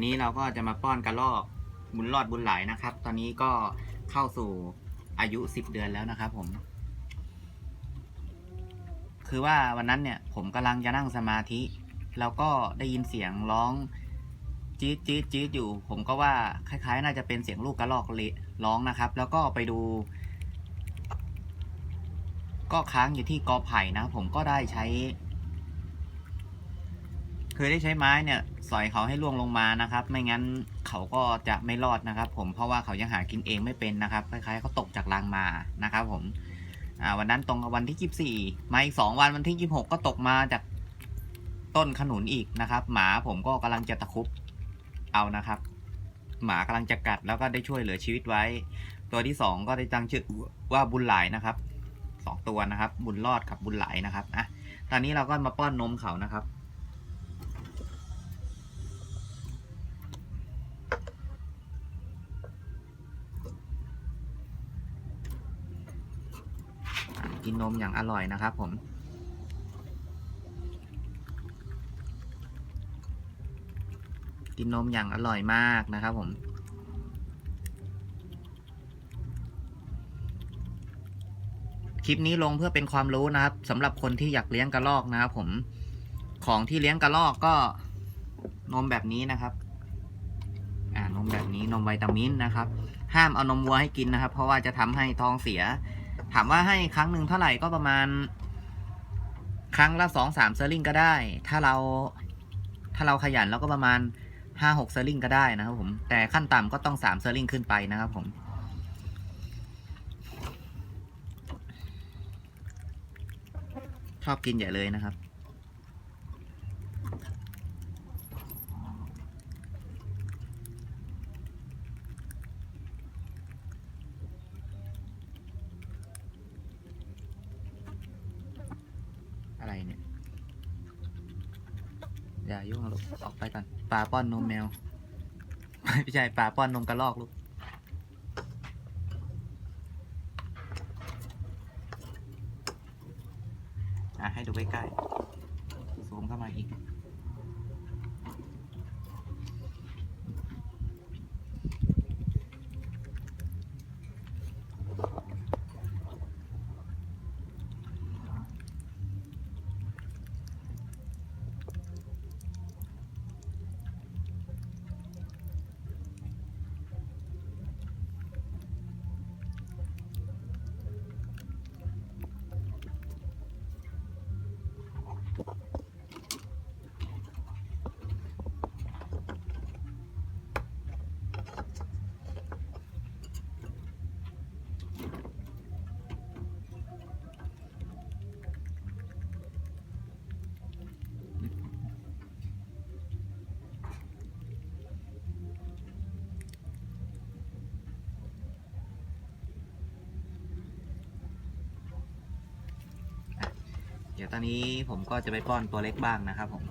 ันนี้เราก็จะมาป้อนกระรอกบุญรอดบุญไหลนะครับ ตอนนี้ก็เข้าสู่อายุสิบเดือนแล้วนะครับผม คือว่าวันนั้นเนี่ยผมกำลังจะนั่งสมาธิ แล้วก็ได้ยินเสียงร้องจี๊ดจี๊ดจี๊ดอยู่ ผมก็ว่าคล้าย ๆ น่าจะเป็นเสียงลูกกระรอกเลร้องนะครับ แล้วก็ไปดู ก็ค้างอยู่ที่กอไผ่นะ ผมก็ได้ใช้ ยได้ใช้ไม้เนี่ยสอยเขาให้ล่วงลงมานะครับ ไม่งั้นเขาก็จะไม่รอดนะครับ ผมเพราะว่าเขายังหากินเองไม่เป็นนะครับคล้ายๆเขาตกจากรางมานะครับ ผมวันนั้นตรงกับวันที่ยี่สี่มาอีกสองวันวันที่ยี่หกก็ตกมาจากต้นขนุนอีกนะครับ หมาผมก็กำลังจะตะคุบเอานะครับ หมากำลังจะกัดแล้วก็ได้ช่วยเหลือชีวิตไว้ ตัวที่สองก็ได้ตั้งชื่อว่าบุญหลายนะครับสองตัวนะครับ บุญรอดกับบุญหลายนะครับอะตอนนี้เราก็มาป้อนนมเขานะครับ กินนมอย่างอร่อยนะครับผม กินนมอย่างอร่อยมากนะครับผมคลิปนี้ลงเพื่อเป็นความรู้นะครับสำหรับคนที่อยากเลี้ยงกระรอกนะครับผมของที่เลี้ยงกระรอกก็นมแบบนี้นะครับ อ่านมแบบนี้นมวิตามินนะครับ ห้ามเอานมวัวให้กินนะครับ เพราะว่าจะทำให้ท้องเสีย ถามว่าให้ครั้งหนึ่งเท่าไหร่ก็ประมาณ ครั้งละสองสามเซอร์ลิงก็ได้ ถ้าเราถ้าเราขยันเราก็ประมาณห้าหกเซอร์ลิงก็ได้นะครับผม แต่ขั้นต่ำก็ต้องสามเซอร์ลิงขึ้นไปนะครับผมชอบกินใหญ่เลยนะครับ อะไรเนี่ย อย่ายุ่งลูกออกไปก่อนปลาป้อนนมแมวไม่ใช่ปลาป้อนนมกระรอกลูกอะให้ดูใกล้ๆซูมเข้ามาอีก ดี๋ยวตอนนี้ผมก็จะไปป้อนตัวเล็กบ้างนะครับผม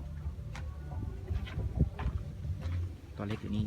ตัวเล็กอยู่นี่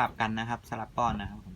ลับกันนะครับ สลับป้อนนะครับผม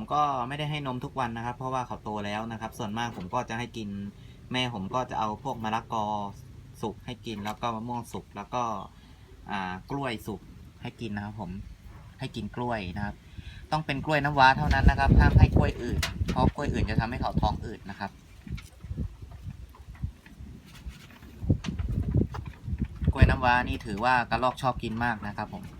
ผมก็ไม่ได้ให้นมทุกวันนะครับ เพราะว่าเขาโตแล้วนะครับ ส่วนมากผมก็จะให้กิน แม่ผมก็จะเอาพวกมะละกอสุกให้กิน แล้วก็มะม่วงสุกแล้วก็กล้วยสุกให้กินนะครับ ผมให้กินกล้วยนะครับ ต้องเป็นกล้วยน้ำว้าเท่านั้นนะครับห้ามให้กล้วยอื่น เพราะกล้วยอื่นจะทำให้เขาท้องอืดนะครับ กล้วยน้ำว้านี่ถือว่ากระรอกชอบกินมากนะครับผม